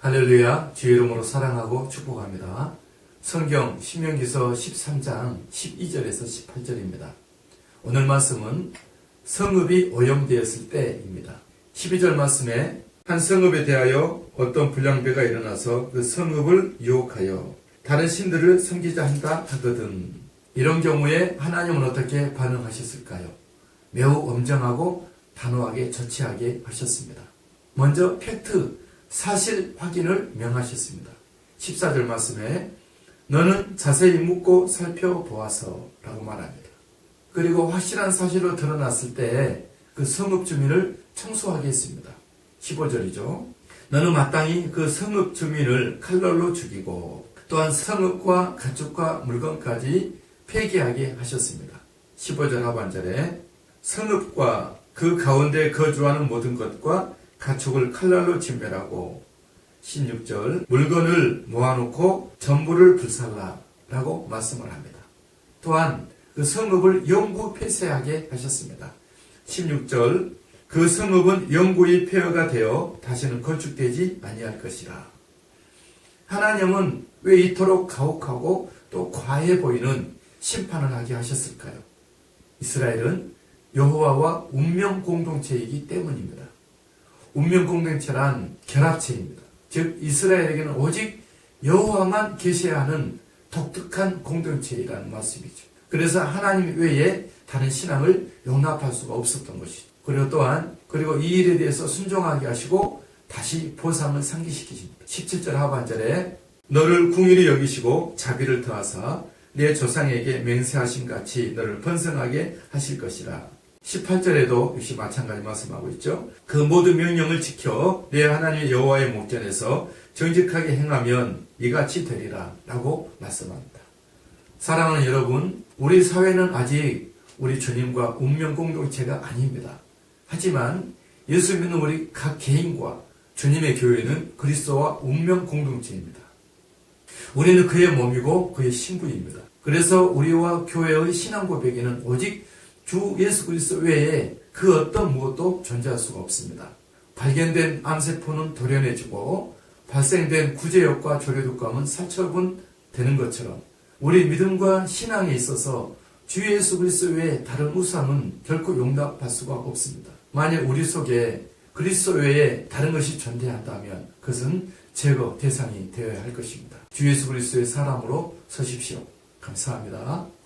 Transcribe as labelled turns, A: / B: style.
A: 할렐루야, 주의 이름으로 사랑하고 축복합니다. 성경 신명기서 13장 12절에서 18절입니다. 오늘 말씀은 성읍이 오염되었을 때입니다. 12절 말씀에 한 성읍에 대하여 어떤 불량배가 일어나서 그 성읍을 유혹하여 다른 신들을 섬기자 한다 하거든. 이런 경우에 하나님은 어떻게 반응하셨을까요? 매우 엄정하고 단호하게 조치하게 하셨습니다. 먼저 팩트, 사실 확인을 명하셨습니다. 14절 말씀에 너는 자세히 묻고 살펴보아서 라고 말합니다. 그리고 확실한 사실로 드러났을 때 그 성읍 주민을 청소하게 했습니다. 15절이죠. 너는 마땅히 그 성읍 주민을 칼날로 죽이고 또한 성읍과 가축과 물건까지 폐기하게 하셨습니다. 15절 하반절에 성읍과 그 가운데 거주하는 모든 것과 가축을 칼날로 진멸하고 16절 물건을 모아놓고 전부를 불살라 라고 말씀을 합니다. 또한 그 성읍을 영구 폐쇄하게 하셨습니다. 16절 그 성읍은 영구히 폐허가 되어 다시는 건축되지 아니할 것이라. 하나님은 왜 이토록 가혹하고 또 과해 보이는 심판을 하게 하셨을까요? 이스라엘은 여호와와 운명 공동체이기 때문입니다. 운명 공동체란 결합체입니다. 즉 이스라엘에게는 오직 여호와만 계셔야 하는 독특한 공동체이라는 말씀이죠. 그래서 하나님 외에 다른 신앙을 용납할 수가 없었던 것이죠. 그리고 또한 그리고 이 일에 대해서 순종하게 하시고 다시 보상을 상기시키십니다. 17절 하반절에 너를 궁일이 여기시고 자비를 더하사 내 조상에게 맹세하신 같이 너를 번성하게 하실 것이라. 18절에도 역시 마찬가지 말씀하고 있죠. 그 모든 명령을 지켜 내 하나님 여호와의 목전에서 정직하게 행하면 이같이 되리라 라고 말씀합니다. 사랑하는 여러분, 우리 사회는 아직 우리 주님과 운명 공동체가 아닙니다. 하지만 예수 믿는 우리 각 개인과 주님의 교회는 그리스도와 운명 공동체입니다. 우리는 그의 몸이고 그의 신부입니다. 그래서 우리와 교회의 신앙 고백에는 오직 주 예수 그리스도 외에 그 어떤 무엇도 존재할 수가 없습니다. 발견된 암세포는 도련해지고 발생된 구제역과 조류독감은 살처분 되는 것처럼 우리 믿음과 신앙에 있어서 주 예수 그리스도 외에 다른 우상은 결코 용납할 수가 없습니다. 만약 우리 속에 그리스도 외에 다른 것이 존재한다면 그것은 제거 대상이 되어야 할 것입니다. 주 예수 그리스도의 사람으로 서십시오. 감사합니다.